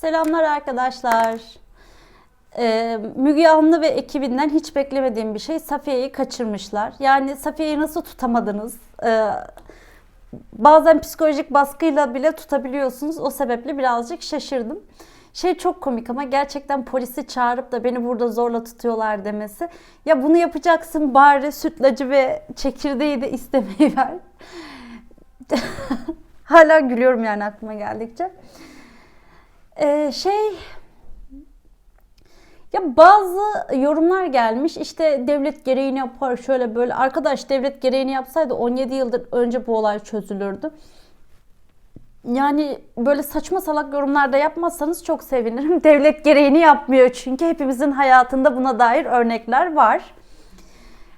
Selamlar arkadaşlar. Ee, Müge Anlı ve ekibinden hiç beklemediğim bir şey Safiye'yi kaçırmışlar. Yani Safiye'yi nasıl tutamadınız? Ee, bazen psikolojik baskıyla bile tutabiliyorsunuz. O sebeple birazcık şaşırdım. Şey çok komik ama gerçekten polisi çağırıp da beni burada zorla tutuyorlar demesi. Ya bunu yapacaksın bari sütlacı ve çekirdeği de istemeyi ver. Hala gülüyorum yani aklıma geldikçe. Ee, şey ya bazı yorumlar gelmiş işte devlet gereğini yapar şöyle böyle. Arkadaş devlet gereğini yapsaydı 17 yıldır önce bu olay çözülürdü. Yani böyle saçma salak yorumlarda yapmazsanız çok sevinirim. Devlet gereğini yapmıyor çünkü hepimizin hayatında buna dair örnekler var.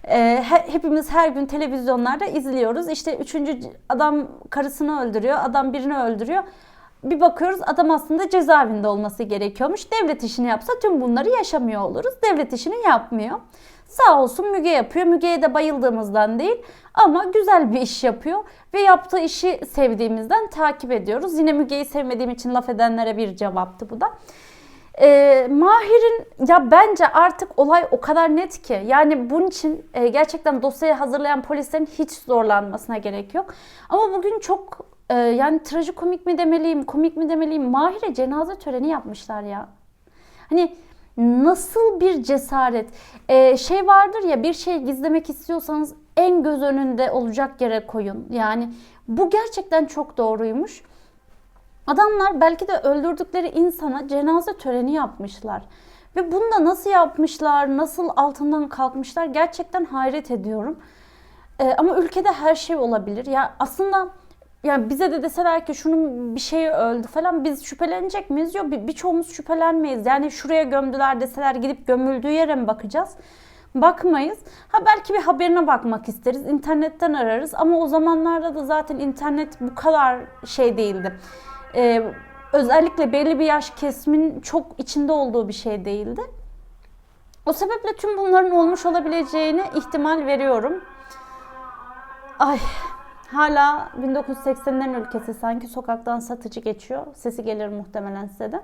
Ee, he- hepimiz her gün televizyonlarda izliyoruz. İşte üçüncü adam karısını öldürüyor, adam birini öldürüyor. Bir bakıyoruz adam aslında cezaevinde olması gerekiyormuş. Devlet işini yapsa tüm bunları yaşamıyor oluruz. Devlet işini yapmıyor. Sağ olsun Müge yapıyor. Müge'ye de bayıldığımızdan değil ama güzel bir iş yapıyor ve yaptığı işi sevdiğimizden takip ediyoruz. Yine Müge'yi sevmediğim için laf edenlere bir cevaptı bu da. Ee, Mahir'in ya bence artık olay o kadar net ki yani bunun için e, gerçekten dosyayı hazırlayan polislerin hiç zorlanmasına gerek yok. Ama bugün çok e, yani trajikomik mi demeliyim, komik mi demeliyim Mahir'e cenaze töreni yapmışlar ya. Hani nasıl bir cesaret. Ee, şey vardır ya bir şey gizlemek istiyorsanız en göz önünde olacak yere koyun. Yani bu gerçekten çok doğruymuş. Adamlar belki de öldürdükleri insana cenaze töreni yapmışlar. Ve bunu da nasıl yapmışlar, nasıl altından kalkmışlar gerçekten hayret ediyorum. Ee, ama ülkede her şey olabilir. Ya aslında yani bize de deseler ki şunun bir şeyi öldü falan biz şüphelenecek miyiz? Yok bir, birçoğumuz şüphelenmeyiz. Yani şuraya gömdüler deseler gidip gömüldüğü yere mi bakacağız? Bakmayız. Ha belki bir haberine bakmak isteriz. internetten ararız ama o zamanlarda da zaten internet bu kadar şey değildi. Ee, özellikle belli bir yaş kesimin çok içinde olduğu bir şey değildi. O sebeple tüm bunların olmuş olabileceğine ihtimal veriyorum. Ay hala 1980'lerin ülkesi sanki sokaktan satıcı geçiyor. Sesi gelir muhtemelen size de.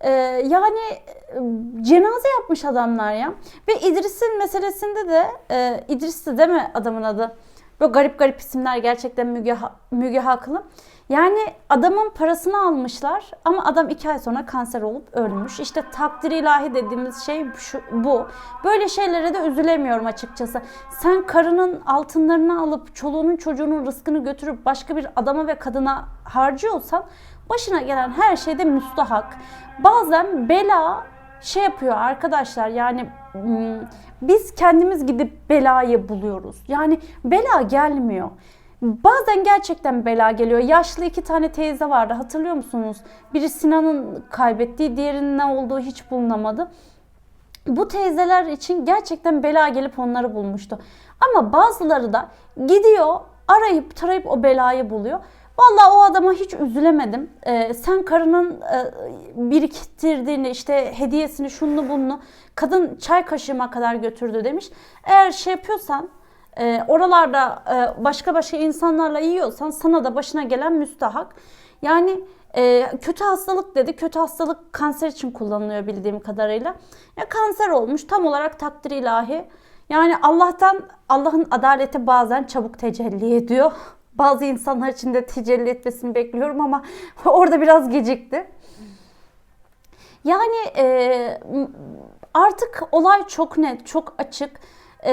Ee, yani e, cenaze yapmış adamlar ya. Ve İdris'in meselesinde de e, İdris'ti değil mi adamın adı? Böyle garip garip isimler gerçekten Müge, Müge Haklı. Yani adamın parasını almışlar ama adam iki ay sonra kanser olup ölmüş. İşte takdir ilahi dediğimiz şey şu, bu. Böyle şeylere de üzülemiyorum açıkçası. Sen karının altınlarını alıp çoluğunun çocuğunun rızkını götürüp başka bir adama ve kadına harcıyorsan başına gelen her şeyde müstahak. Bazen bela şey yapıyor arkadaşlar yani hmm, biz kendimiz gidip belayı buluyoruz. Yani bela gelmiyor. Bazen gerçekten bela geliyor. Yaşlı iki tane teyze vardı hatırlıyor musunuz? Biri Sinan'ın kaybettiği, diğerinin ne olduğu hiç bulunamadı. Bu teyzeler için gerçekten bela gelip onları bulmuştu. Ama bazıları da gidiyor arayıp tarayıp o belayı buluyor. Vallahi o adama hiç üzülemedim. Ee, sen karının e, biriktirdiğini işte hediyesini şunu bunu kadın çay kaşığıma kadar götürdü demiş. Eğer şey yapıyorsan e, oralarda e, başka başka insanlarla yiyorsan sana da başına gelen müstahak. Yani e, kötü hastalık dedi. Kötü hastalık kanser için kullanılıyor bildiğim kadarıyla. Ya kanser olmuş tam olarak takdir ilahi. Yani Allah'tan Allah'ın adaleti bazen çabuk tecelli ediyor. Bazı insanlar için de tecelli etmesini bekliyorum ama orada biraz gecikti. Yani e, artık olay çok net, çok açık. E,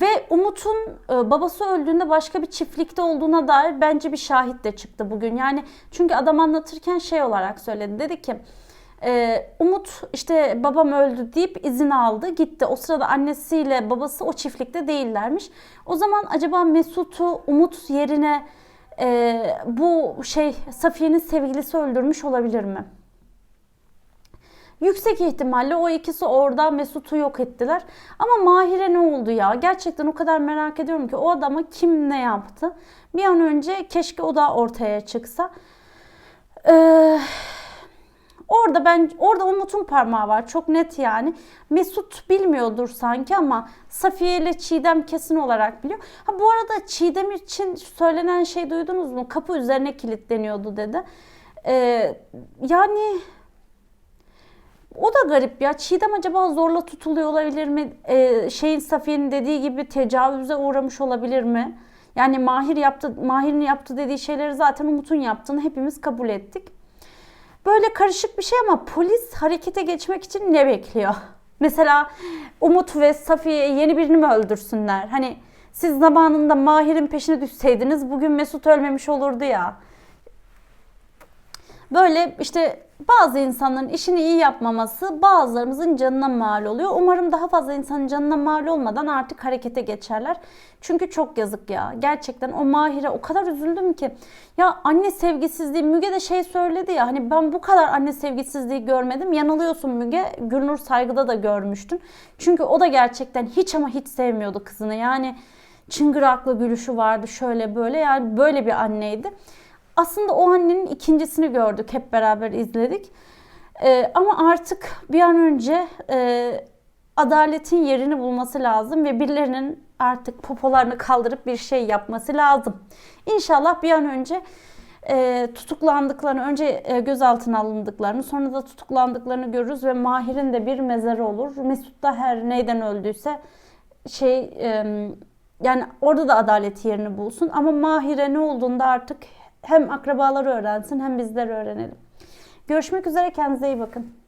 ve Umut'un e, babası öldüğünde başka bir çiftlikte olduğuna dair bence bir şahit de çıktı bugün. Yani çünkü adam anlatırken şey olarak söyledi. Dedi ki e, Umut işte babam öldü deyip izin aldı gitti. O sırada annesiyle babası o çiftlikte değillermiş. O zaman acaba Mesut'u Umut yerine e, bu şey Safiye'nin sevgilisi öldürmüş olabilir mi? Yüksek ihtimalle o ikisi orada Mesut'u yok ettiler. Ama Mahir'e ne oldu ya? Gerçekten o kadar merak ediyorum ki o adama kim ne yaptı? Bir an önce keşke o da ortaya çıksa. Ee, orada ben orada Umut'un parmağı var. Çok net yani. Mesut bilmiyordur sanki ama Safiye ile Çiğdem kesin olarak biliyor. Ha bu arada Çiğdem için söylenen şey duydunuz mu? Kapı üzerine kilitleniyordu dedi. Ee, yani o da garip ya. Çiğdem acaba zorla tutuluyor olabilir mi? Ee, şeyin Safiye'nin dediği gibi tecavüze uğramış olabilir mi? Yani Mahir yaptı, Mahir'in yaptı dediği şeyleri zaten Umut'un yaptığını hepimiz kabul ettik. Böyle karışık bir şey ama polis harekete geçmek için ne bekliyor? Mesela Umut ve Safiye yeni birini mi öldürsünler? Hani siz zamanında Mahir'in peşine düşseydiniz bugün Mesut ölmemiş olurdu ya. Böyle işte bazı insanların işini iyi yapmaması bazılarımızın canına mal oluyor. Umarım daha fazla insanın canına mal olmadan artık harekete geçerler. Çünkü çok yazık ya. Gerçekten o Mahir'e o kadar üzüldüm ki. Ya anne sevgisizliği Müge de şey söyledi ya hani ben bu kadar anne sevgisizliği görmedim. Yanılıyorsun Müge. Gülnur Saygı'da da görmüştün. Çünkü o da gerçekten hiç ama hiç sevmiyordu kızını. Yani çıngıraklı gülüşü vardı şöyle böyle yani böyle bir anneydi. Aslında o annenin ikincisini gördük, hep beraber izledik. Ee, ama artık bir an önce e, adaletin yerini bulması lazım ve birilerinin artık popolarını kaldırıp bir şey yapması lazım. İnşallah bir an önce e, tutuklandıklarını, önce e, gözaltına alındıklarını, sonra da tutuklandıklarını görürüz ve Mahir'in de bir mezarı olur. Mesut da her neyden öldüyse şey e, yani orada da adalet yerini bulsun. Ama Mahir'e ne olduğunda artık hem akrabaları öğrensin hem bizler öğrenelim. Görüşmek üzere kendinize iyi bakın.